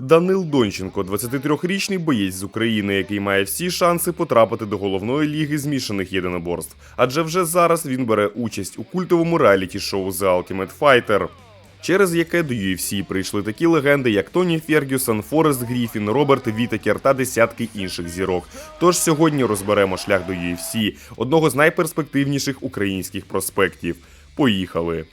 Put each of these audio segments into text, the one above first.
Данил Донченко, 23-річний боєць з України, який має всі шанси потрапити до головної ліги змішаних єдиноборств. Адже вже зараз він бере участь у культовому реаліті-шоу The Ultimate Fighter. Через яке до UFC прийшли такі легенди, як Тоні Фергюсон, Форест Гріфін, Роберт Вітакер та десятки інших зірок. Тож сьогодні розберемо шлях до UFC, одного з найперспективніших українських проспектів. Поїхали!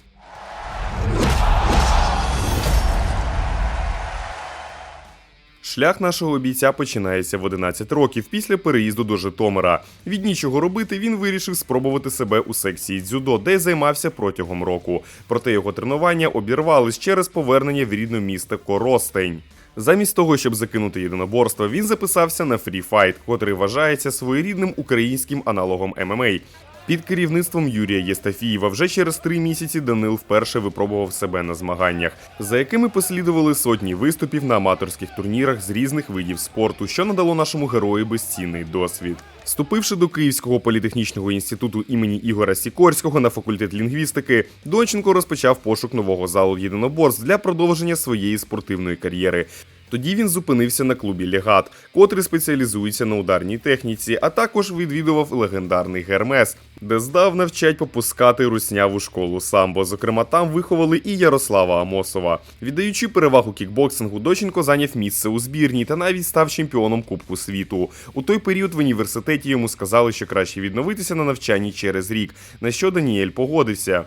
Шлях нашого бійця починається в 11 років після переїзду до Житомира. Від нічого робити він вирішив спробувати себе у секції дзюдо, де займався протягом року. Проте його тренування обірвались через повернення в рідне місто Коростень. Замість того, щоб закинути єдиноборство, він записався на фріфайт, котрий вважається своєрідним українським аналогом ММА. Під керівництвом Юрія Єстафієва вже через три місяці Данил вперше випробував себе на змаганнях, за якими послідували сотні виступів на аматорських турнірах з різних видів спорту, що надало нашому герою безцінний досвід. Вступивши до Київського політехнічного інституту імені Ігора Сікорського на факультет лінгвістики, Донченко розпочав пошук нового залу єдиноборств для продовження своєї спортивної кар'єри. Тоді він зупинився на клубі Легат, котрий спеціалізується на ударній техніці, а також відвідував легендарний Гермес, де здавна вчать попускати русняву школу самбо. Зокрема, там виховали і Ярослава Амосова. Віддаючи перевагу кікбоксингу, Доченко зайняв місце у збірній та навіть став чемпіоном Кубку світу. У той період в університеті йому сказали, що краще відновитися на навчанні через рік, на що Даніель погодився.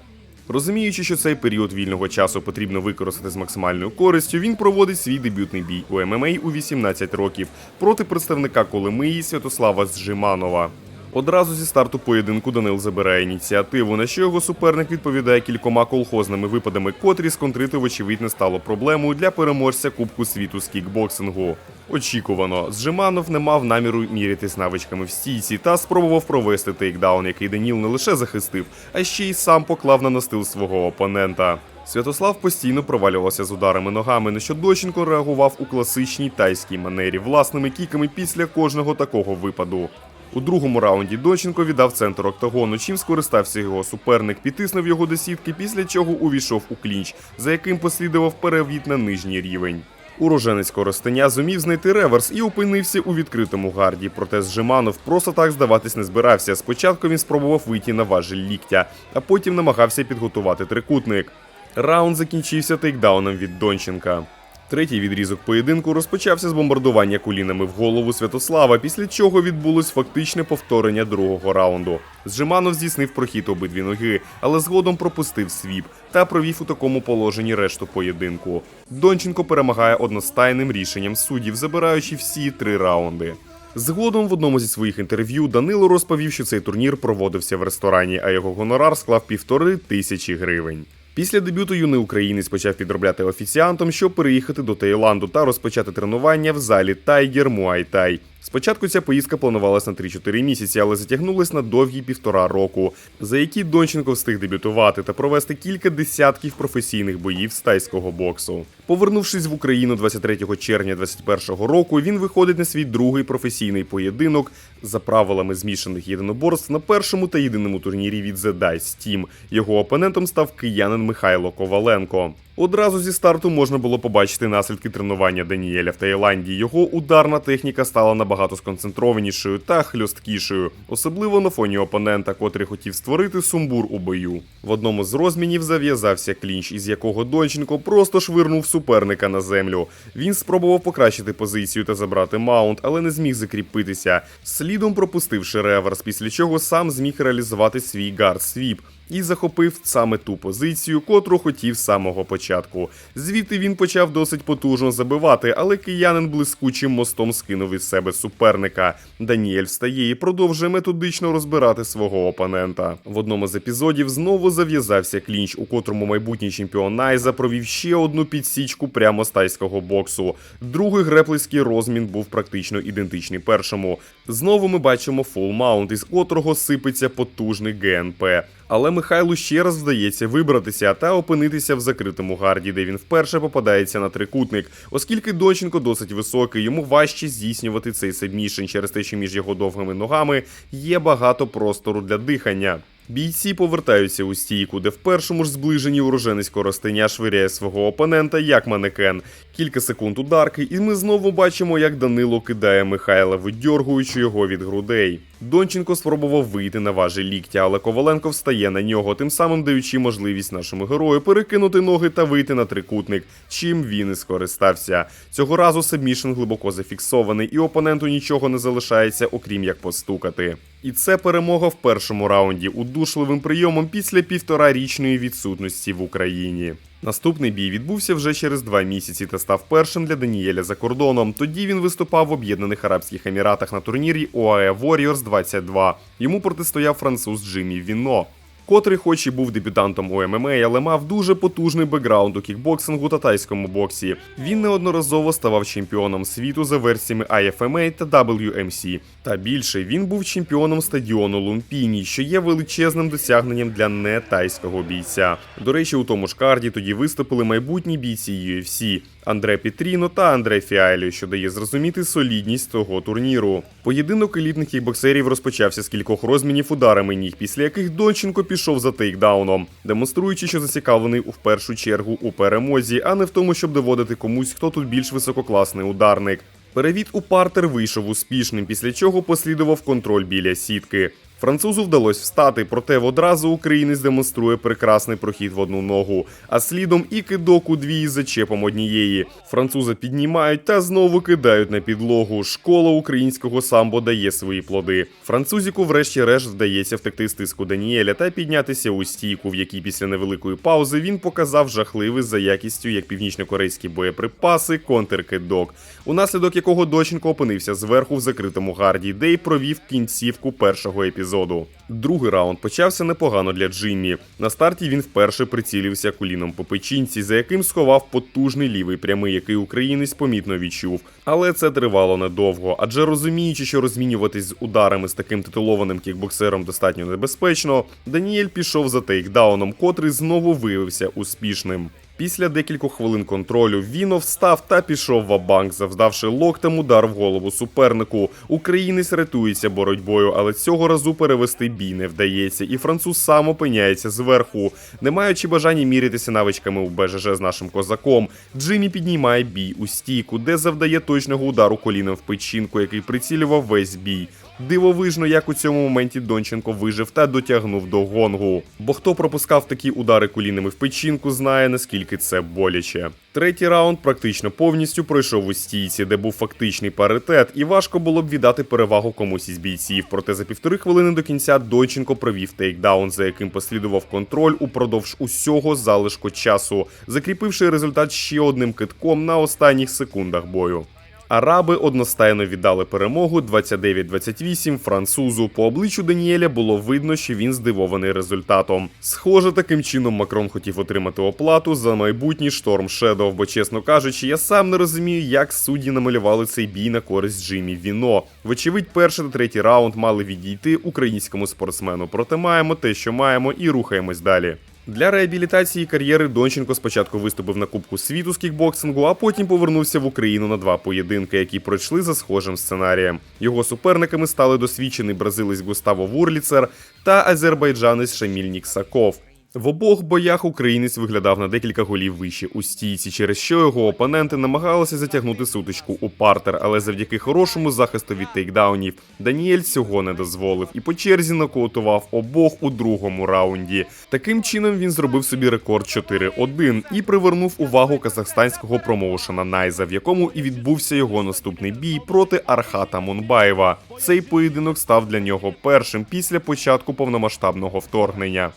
Розуміючи, що цей період вільного часу потрібно використати з максимальною користю, він проводить свій дебютний бій у ММА у 18 років проти представника Колемиї Святослава Зжиманова. Одразу зі старту поєдинку Данил забирає ініціативу, на що його суперник відповідає кількома колхозними випадами, котрі сконтрити, вочевидь, не стало проблемою для переможця Кубку світу з кікбоксингу. Очікувано, Зжиманов не мав наміру мірятись навичками в стійці та спробував провести тейкдаун, який Даніл не лише захистив, а ще й сам поклав на настил свого опонента. Святослав постійно провалювався з ударами ногами, на що Доченко реагував у класичній тайській манері власними кіками після кожного такого випаду. У другому раунді Донченко віддав центр октагону, чим скористався його суперник, підтиснув його до сітки, після чого увійшов у клінч, за яким послідував перевід на нижній рівень. Уроженець Коростеня зумів знайти реверс і опинився у відкритому гарді. Проте Зжиманов просто так здаватись не збирався. Спочатку він спробував вийти на важіль ліктя, а потім намагався підготувати трикутник. Раунд закінчився тейкдауном від Донченка. Третій відрізок поєдинку розпочався з бомбардування кулінами в голову Святослава, після чого відбулось фактичне повторення другого раунду. Зжиманов здійснив прохід обидві ноги, але згодом пропустив свіп та провів у такому положенні решту поєдинку. Донченко перемагає одностайним рішенням суддів, забираючи всі три раунди. Згодом в одному зі своїх інтерв'ю Данило розповів, що цей турнір проводився в ресторані, а його гонорар склав півтори тисячі гривень. Після дебюту юний українець почав підробляти офіціантом, щоб переїхати до Таїланду та розпочати тренування в залі Тайгер Муай Тай. Спочатку ця поїздка планувалася на 3-4 місяці, але затягнулась на довгі півтора року, за які Донченко встиг дебютувати та провести кілька десятків професійних боїв з тайського боксу. Повернувшись в Україну 23 червня 2021 року, він виходить на свій другий професійний поєдинок за правилами змішаних єдиноборств на першому та єдиному турнірі від The Dice Team. Його опонентом став киянин Михайло Коваленко. Одразу зі старту можна було побачити наслідки тренування Даніеля в Таїланді. Його ударна техніка стала набагато сконцентрованішою та хльосткішою, особливо на фоні опонента, котрий хотів створити сумбур у бою. В одному з розмінів зав'язався клінч, із якого Донченко просто швирнув суперника на землю. Він спробував покращити позицію та забрати маунт, але не зміг закріпитися. Слідом пропустивши реверс, після чого сам зміг реалізувати свій гард свіп і захопив саме ту позицію, котру хотів з самого початку. Звідти він почав досить потужно забивати, але киянин блискучим мостом скинув із себе суперника. Даніель встає і продовжує методично розбирати свого опонента. В одному з епізодів знову зав'язався клінч, у котрому майбутній чемпіон Найза провів ще одну підсічку прямо з тайського боксу. Другий греплерський розмін був практично ідентичний першому. Знову ми бачимо фул маунт, із котрого сипеться потужний ГНП. Але Михайлу ще раз вдається вибратися та опинитися в закритому гарді, де він вперше попадається на трикутник. Оскільки Донченко досить високий, йому важче здійснювати цей сабмішн через те, що між його довгими ногами є багато простору для дихання. Бійці повертаються у стійку, де в першому ж зближенні уроженець Коростеня швиряє свого опонента як манекен. Кілька секунд ударки, і ми знову бачимо, як Данило кидає Михайла, видьоргуючи його від грудей. Донченко спробував вийти на важі ліктя, але Коваленко встає на нього, тим самим даючи можливість нашому герою перекинути ноги та вийти на трикутник, чим він і скористався. Цього разу сабмішн глибоко зафіксований, і опоненту нічого не залишається, окрім як постукати. І це перемога в першому раунді удушливим прийомом після півторарічної відсутності в Україні. Наступний бій відбувся вже через два місяці та став першим для Даніеля за кордоном. Тоді він виступав в Об'єднаних Арабських Еміратах на турнірі OAE Warriors 22. Йому протистояв француз Джиммі Віно. Котрий, хоч і був дебютантом у ММА, але мав дуже потужний бекграунд у кікбоксингу та тайському боксі. Він неодноразово ставав чемпіоном світу за версіями IFMA та WMC. Та більше він був чемпіоном стадіону Лумпіні, що є величезним досягненням для не тайського бійця. До речі, у тому ж карді тоді виступили майбутні бійці UFC Андре Петріно та Андре Фіайлі, що дає зрозуміти солідність того турніру. Поєдинок елітних кікбоксерів розпочався з кількох розмінів ударами ніг, після яких Донченко пішов за тейкдауном, демонструючи, що зацікавлений у першу чергу у перемозі, а не в тому, щоб доводити комусь, хто тут більш висококласний ударник. Перевід у партер вийшов успішним, після чого послідував контроль біля сітки. Французу вдалося встати, проте одразу українець демонструє прекрасний прохід в одну ногу, а слідом і кидок у дві із зачепом однієї. Француза піднімають та знову кидають на підлогу. Школа українського самбо дає свої плоди. Французіку, врешті-решт, вдається втекти з тиску Даніеля та піднятися у стійку, в якій після невеликої паузи він показав жахливий за якістю як північно-корейські боєприпаси, контркидок, унаслідок якого Доченко опинився зверху в закритому гарді, де й провів кінцівку першого епізоду. Другий раунд почався непогано для Джиммі. На старті він вперше прицілився куліном по печінці, за яким сховав потужний лівий прямий, який українець помітно відчув. Але це тривало недовго, адже розуміючи, що розмінюватись з ударами з таким титулованим кікбоксером достатньо небезпечно, Даніель пішов за тейкдауном, котрий знову виявився успішним. Після декількох хвилин контролю Віно встав та пішов в банк, завдавши локтем удар в голову супернику. Українець рятується боротьбою, але цього разу перевести бій не вдається, і француз сам опиняється зверху. Не маючи бажання мірятися навичками у БЖЖ з нашим козаком, Джиммі піднімає бій у стійку, де завдає точного удару коліном в печінку, який прицілював весь бій. Дивовижно, як у цьому моменті Донченко вижив та дотягнув до гонгу. Бо хто пропускав такі удари колінами в печінку, знає наскільки це боляче. Третій раунд практично повністю пройшов у стійці, де був фактичний паритет, і важко було б віддати перевагу комусь із бійців. Проте за півтори хвилини до кінця Донченко провів тейкдаун, за яким послідував контроль упродовж усього залишку часу, закріпивши результат ще одним китком на останніх секундах бою. Араби одностайно віддали перемогу 29-28 французу. По обличчю Даніеля було видно, що він здивований результатом. Схоже, таким чином Макрон хотів отримати оплату за майбутній шторм Шедов, бо, чесно кажучи, я сам не розумію, як судді намалювали цей бій на користь Джиммі Віно. Вочевидь, перший та третій раунд мали відійти українському спортсмену. Проте маємо те, що маємо, і рухаємось далі. Для реабілітації кар'єри Донченко спочатку виступив на Кубку світу з кікбоксингу, а потім повернувся в Україну на два поєдинки, які пройшли за схожим сценарієм. Його суперниками стали досвідчений бразилець Густаво Вурліцер та азербайджанець Шаміль Ніксаков. В обох боях українець виглядав на декілька голів вище у стійці, через що його опоненти намагалися затягнути сутичку у партер, але завдяки хорошому захисту від тейкдаунів Даніель цього не дозволив і по черзі нокаутував обох у другому раунді. Таким чином він зробив собі рекорд 4-1 і привернув увагу казахстанського промоушена Найза, в якому і відбувся його наступний бій проти Архата Мунбаєва. Цей поєдинок став для нього першим після початку повномасштабного вторгнення.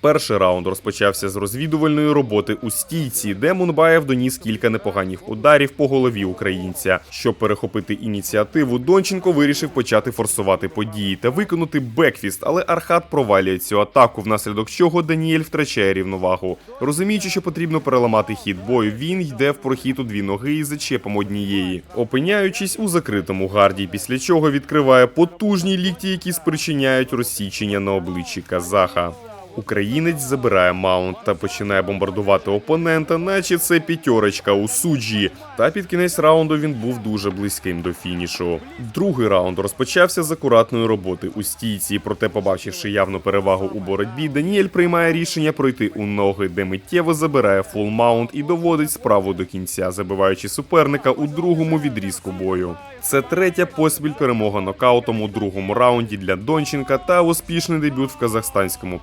Перший раунд розпочався з розвідувальної роботи у стійці, де Мунбаєв доніс кілька непоганих ударів по голові українця. Щоб перехопити ініціативу, Донченко вирішив почати форсувати події та виконати бекфіст, але Архат провалює цю атаку, внаслідок чого Даніель втрачає рівновагу. Розуміючи, що потрібно переламати хід бою, він йде в прохід у дві ноги і зачепом однієї, опиняючись у закритому гарді, після чого відкриває потужні лікті, які спричиняють розсічення на обличчі казаха. Українець забирає маунт та починає бомбардувати опонента, наче це п'ятерочка у суджі. Та під кінець раунду він був дуже близьким до фінішу. Другий раунд розпочався з акуратної роботи у стійці. Проте, побачивши явну перевагу у боротьбі, Даніель приймає рішення пройти у ноги, де миттєво забирає фул маунт і доводить справу до кінця, забиваючи суперника у другому відрізку бою. Це третя поспіль перемога нокаутом у другому раунді для Донченка та успішний дебют в казахстанському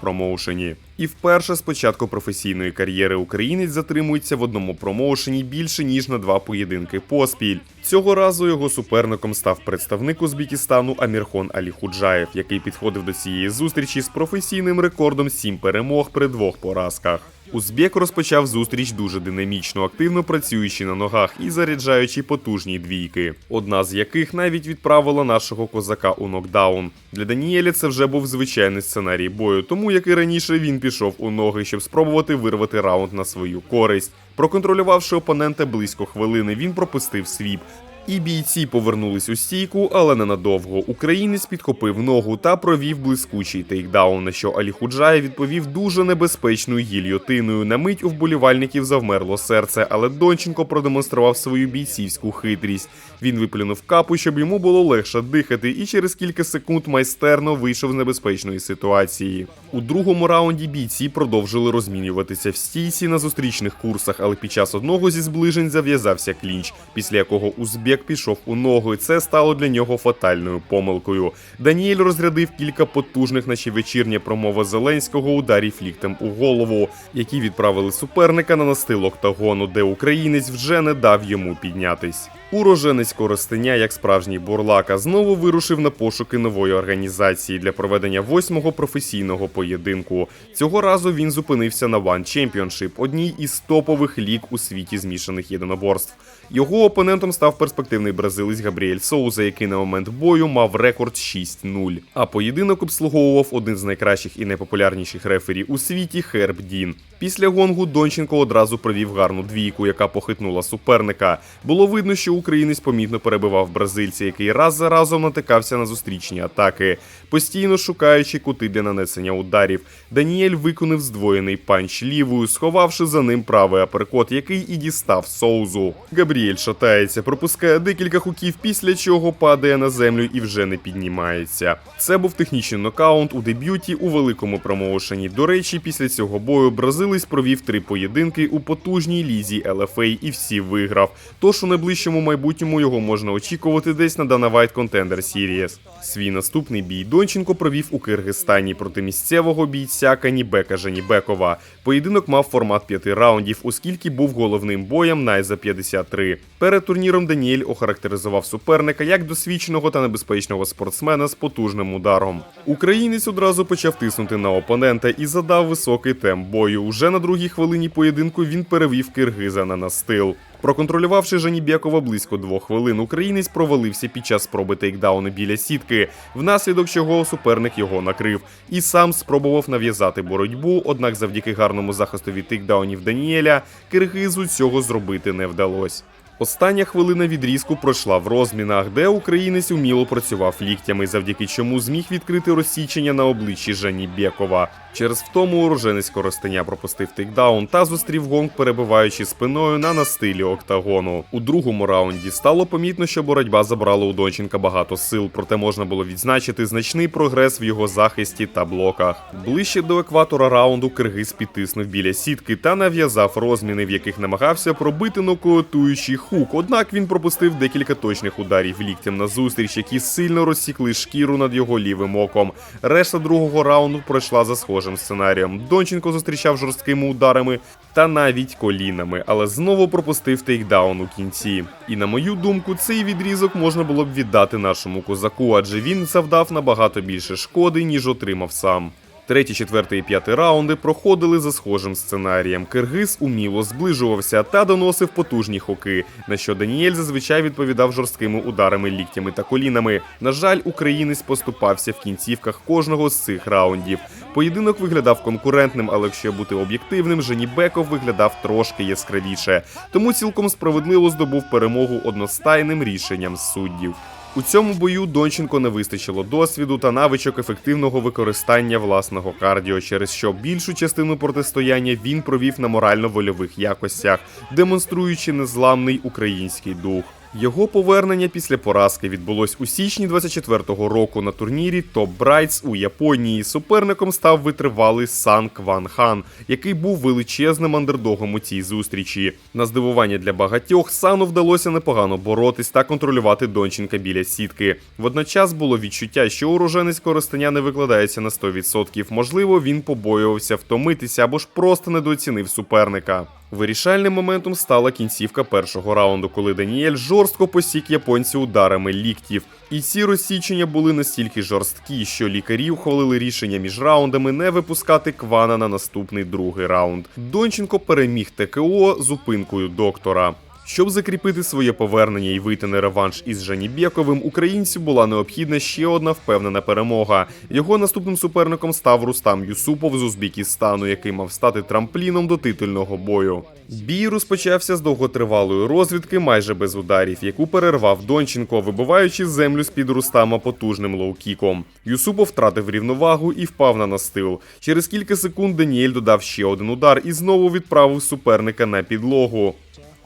промоушені. І вперше з початку професійної кар'єри українець затримується в одному промоушені більше ніж на два поєдинки поспіль. Цього разу його суперником став представник Узбекистану Амірхон Аліхуджаєв, який підходив до цієї зустрічі з професійним рекордом сім перемог при двох поразках. Узбек розпочав зустріч дуже динамічно, активно працюючи на ногах і заряджаючи потужні двійки. Одна з яких навіть відправила нашого козака у нокдаун. Для Даніеля це вже був звичайний сценарій бою, тому як і раніше він пішов у ноги, щоб спробувати вирвати раунд на свою користь. Проконтролювавши опонента близько хвилини, він пропустив свіп. І бійці повернулись у стійку, але ненадовго. Українець підхопив ногу та провів блискучий тейкдаун, на що Алі Худжаєв відповів дуже небезпечною гільйотиною. На мить у вболівальників завмерло серце, але Донченко продемонстрував свою бійцівську хитрість. Він виплюнув капу, щоб йому було легше дихати, і через кілька секунд майстерно вийшов з небезпечної ситуації. У другому раунді бійці продовжили розмінюватися в стійці на зустрічних курсах, але під час одного зі зближень зав'язався клінч, після якого Узбек пішов у ногу, і це стало для нього фатальною помилкою. Даніель розрядив кілька потужних, наче вечірня промова Зеленського ударів ліктем у голову, які відправили суперника на настил октагону, де українець вже не дав йому піднятись. Уроженець Коростеня, як справжній бурлака, знову вирушив на пошуки нової організації для проведення восьмого професійного поєдинку. Цього разу він зупинився на One Championship, одній із топових ліг у світі змішаних єдиноборств. Його опонентом став перспективний бразилець Габріель Соуза, який на момент бою мав рекорд 6-0. А поєдинок обслуговував один з найкращих і найпопулярніших рефері у світі Херб Дін. Після гонгу Донченко одразу провів гарну двійку, яка похитнула суперника. Було видно, що українець помітно перебивав бразильця, який раз за разом натикався на зустрічні атаки, постійно шукаючи кути для нанесення ударів. Даніель виконав здвоєний панч лівою, сховавши за ним правий аперкот, який і дістав соузу. Габріель шатається, пропускає декілька хуків, після чого падає на землю і вже не піднімається. Це був технічний нокаут у дебюті у великому промоушені. До речі, після цього бою бразилець провів три поєдинки у потужній лізі LFA і всі виграв. Тож у найближчому майбутньому його можна очікувати десь на White Contender Series. Свій наступний бій Донченко провів у Киргизстані проти місцевого бійця Канібека Жанібекова. Поєдинок мав формат п'яти раундів, оскільки був головним боєм Найза 53. Перед турніром Даніель охарактеризував суперника як досвідченого та небезпечного спортсмена з потужним ударом. Українець одразу почав тиснути на опонента і задав високий темп бою. Уже на другій хвилині поєдинку він перевів киргиза на настил. Проконтролювавши Жанібєкова близько двох хвилин, українець провалився під час спроби тейкдауну біля сітки, внаслідок чого суперник його накрив і сам спробував нав'язати боротьбу. Однак, завдяки гарному захисту від тейкдаунів Даніеля, киргизу цього зробити не вдалося. Остання хвилина відрізку пройшла в розмінах, де українець уміло працював ліктями, завдяки чому зміг відкрити розсічення на обличчі Жані Бєкова. Через втому уроженець Коростеня пропустив тейкдаун та зустрів гонг, перебиваючи спиною на настилі октагону. У другому раунді стало помітно, що боротьба забрала у Донченка багато сил, проте можна було відзначити значний прогрес в його захисті та блоках. Ближче до екватора раунду Киргиз підтиснув біля сітки та нав'язав розміни, в яких намагався пробити нокаутуючий хук. Однак він пропустив декілька точних ударів ліктем на зустріч, які сильно розсікли шкіру над його лівим оком. Решта другого раунду пройшла за схожим сценарієм. Донченко зустрічав жорсткими ударами та навіть колінами, але знову пропустив тейкдаун у кінці. І на мою думку, цей відрізок можна було б віддати нашому козаку, адже він завдав набагато більше шкоди, ніж отримав сам. Третій, четвертий і п'ятий раунди проходили за схожим сценарієм. Киргиз уміло зближувався та доносив потужні хоки, на що Даніель зазвичай відповідав жорсткими ударами ліктями та колінами. На жаль, українець поступався в кінцівках кожного з цих раундів. Поєдинок виглядав конкурентним, але якщо бути об'єктивним, Женібеков виглядав трошки яскравіше, тому цілком справедливо здобув перемогу одностайним рішенням суддів. У цьому бою Донченко не вистачило досвіду та навичок ефективного використання власного кардіо, через що більшу частину протистояння він провів на морально-вольових якостях, демонструючи незламний український дух. Його повернення після поразки відбулось у січні 24-го року на турнірі Top Brights у Японії. Суперником став витривалий Сан Кван Хан, який був величезним андердогом у цій зустрічі. На здивування для багатьох Сану вдалося непогано боротись та контролювати Донченка біля сітки. Водночас було відчуття, що уроженець Коростеня не викладається на 100%. Можливо, він побоювався втомитися або ж просто недооцінив суперника. Вирішальним моментом стала кінцівка першого раунду, коли Даніель жорстко посік японця ударами ліктів. І ці розсічення були настільки жорсткі, що лікарі ухвалили рішення між раундами не випускати Квана на наступний другий раунд. Донченко переміг ТКО зупинкою доктора. Щоб закріпити своє повернення і вийти на реванш із Жанібєковим, українцю була необхідна ще одна впевнена перемога. Його наступним суперником став Рустам Юсупов з Узбекистану, який мав стати трампліном до титульного бою. Бій розпочався з довготривалої розвідки, майже без ударів, яку перервав Донченко, вибиваючи землю з під Рустама потужним лоу-кіком. Юсупов втратив рівновагу і впав на настил. Через кілька секунд Даніель додав ще один удар і знову відправив суперника на підлогу.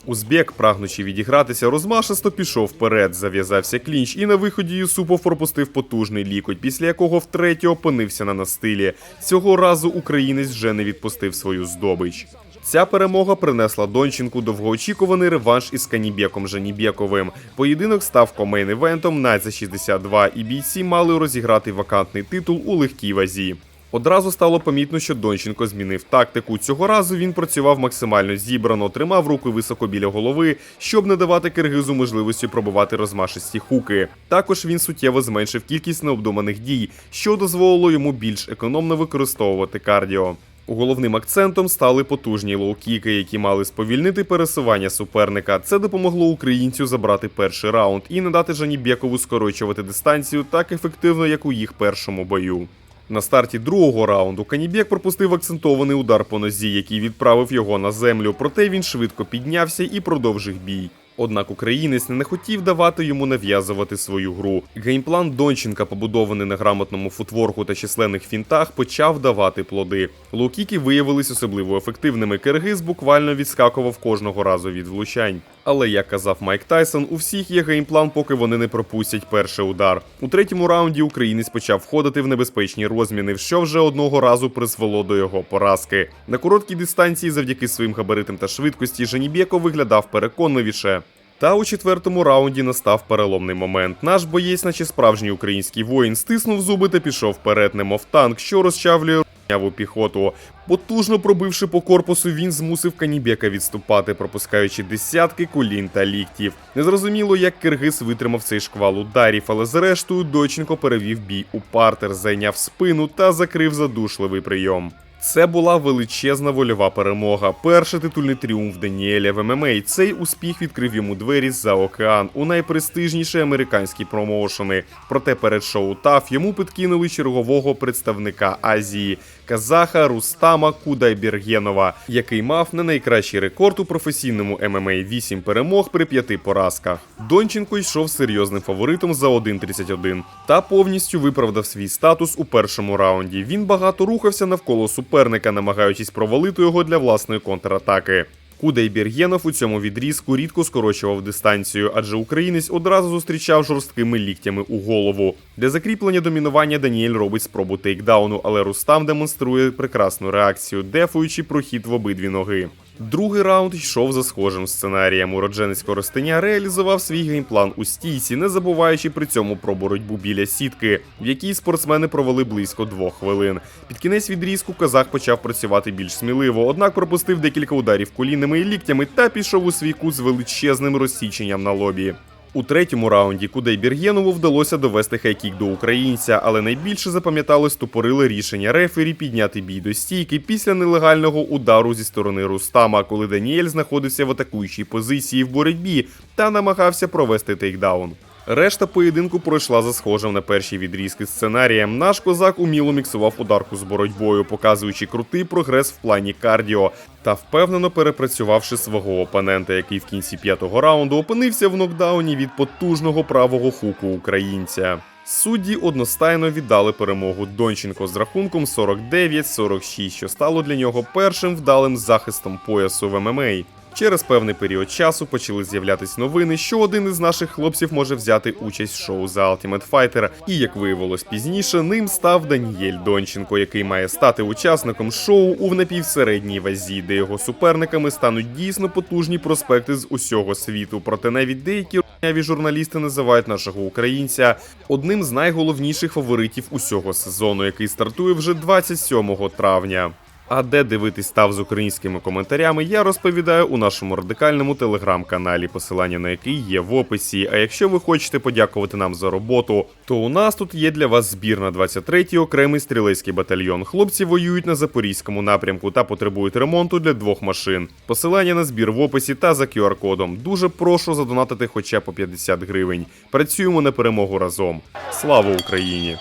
Узбек, прагнучи відігратися, розмашисто пішов вперед, зав'язався клінч, і на виході Юсупов пропустив потужний лікоть, після якого втретє опинився на настилі. Цього разу українець вже не відпустив свою здобич. Ця перемога принесла Донченку довгоочікуваний реванш із Канібеком Жанібєковим. Поєдинок став комейн-івентом Найт за 62, і бійці мали розіграти вакантний титул у легкій вазі. Одразу стало помітно, що Донченко змінив тактику. Цього разу він працював максимально зібрано, тримав руки високо біля голови, щоб не давати киргизу можливості пробувати розмашисті хуки. Також він суттєво зменшив кількість необдуманих дій, що дозволило йому більш економно використовувати кардіо. Головним акцентом стали потужні лоу-кіки, які мали сповільнити пересування суперника. Це допомогло українцю забрати перший раунд і не дати Жанібєкову скорочувати дистанцію так ефективно, як у їх першому бою. На старті другого раунду Канібек пропустив акцентований удар по нозі, який відправив його на землю. Проте він швидко піднявся і продовжив бій. Однак українець не хотів давати йому нав'язувати свою гру. Геймплан Донченка, побудований на грамотному футворку та численних фінтах, почав давати плоди. Лоукіки виявились особливо ефективними. Киргиз буквально відскакував кожного разу від влучань. Але як казав Майк Тайсон, у всіх є геймплан, поки вони не пропустять перший удар. У третьому раунді українець почав входити в небезпечні розміни, що вже одного разу призвело до його поразки. На короткій дистанції, завдяки своїм габаритам та швидкості, Жанібєко виглядав переконливіше. Та у четвертому раунді настав переломний момент. Наш боєць, наче справжній український воїн, стиснув зуби та пішов вперед, немов танк, що розчавлює руняву піхоту. Потужно пробивши по корпусу, він змусив Канібека відступати, пропускаючи десятки колін та ліктів. Незрозуміло, як Киргиз витримав цей шквал ударів, але зрештою Дойченко перевів бій у партер, зайняв спину та закрив задушливий прийом. Це була величезна вольова перемога. Перший титульний тріумф Даніеля в ММА. Цей успіх відкрив йому двері за океан у найпрестижніші американські промоушени. Проте перед шоу ТАФ йому підкинули чергового представника Азії казаха Рустама Кудайбергенова, який мав не найкращий рекорд у професійному ММА 8 перемог при п'яти поразках. Донченко йшов серйозним фаворитом за 1.31 та повністю виправдав свій статус у першому раунді. Він багато рухався навколо суперника, намагаючись провалити його для власної контратаки. Кудай Бергєнов у цьому відрізку рідко скорочував дистанцію, адже українець одразу зустрічав жорсткими ліктями у голову. Для закріплення домінування Даніель робить спробу тейкдауну, але Рустам демонструє прекрасну реакцію, дефуючи прохід в обидві ноги. Другий раунд йшов за схожим сценарієм. Уродженець Коростеня реалізував свій геймплан у стійці, не забуваючи при цьому про боротьбу біля сітки, в якій спортсмени провели близько двох хвилин. Під кінець відрізку казах почав працювати більш сміливо, однак пропустив декілька ударів колінами і ліктями та пішов у свій кут з величезним розсіченням на лобі. У третьому раунді кудей Бір'єнову вдалося довести хайкік до українця, але найбільше запам'яталось тупорили рішення рефері підняти бій до стійки після нелегального удару зі сторони Рустама, коли Даніель знаходився в атакуючій позиції в боротьбі та намагався провести тейкдаун. Решта поєдинку пройшла за схожим на перші відрізки сценарієм. Наш козак уміло міксував ударку з боротьбою, показуючи крутий прогрес в плані кардіо та впевнено перепрацювавши свого опонента, який в кінці п'ятого раунду опинився в нокдауні від потужного правого хуку українця. Судді одностайно віддали перемогу Донченко з рахунком 49-46, що стало для нього першим вдалим захистом поясу в ММА. Через певний період часу почали з'являтись новини, що один із наших хлопців може взяти участь в шоу The Ultimate Fighter, і як виявилось пізніше, ним став Даніель Донченко, який має стати учасником шоу у напівсередній вазі, де його суперниками стануть дійсно потужні проспекти з усього світу. Проте навіть деякі р**няві журналісти називають нашого українця одним з найголовніших фаворитів усього сезону, який стартує вже 27 травня. А де дивитись став з українськими коментарями, я розповідаю у нашому радикальному телеграм-каналі, посилання на який є в описі. А якщо ви хочете подякувати нам за роботу, то у нас тут є для вас збір на 23-й окремий стрілецький батальйон. Хлопці воюють на запорізькому напрямку та потребують ремонту для двох машин. Посилання на збір в описі та за QR-кодом. Дуже прошу задонатити хоча по 50 гривень. Працюємо на перемогу разом. Слава Україні!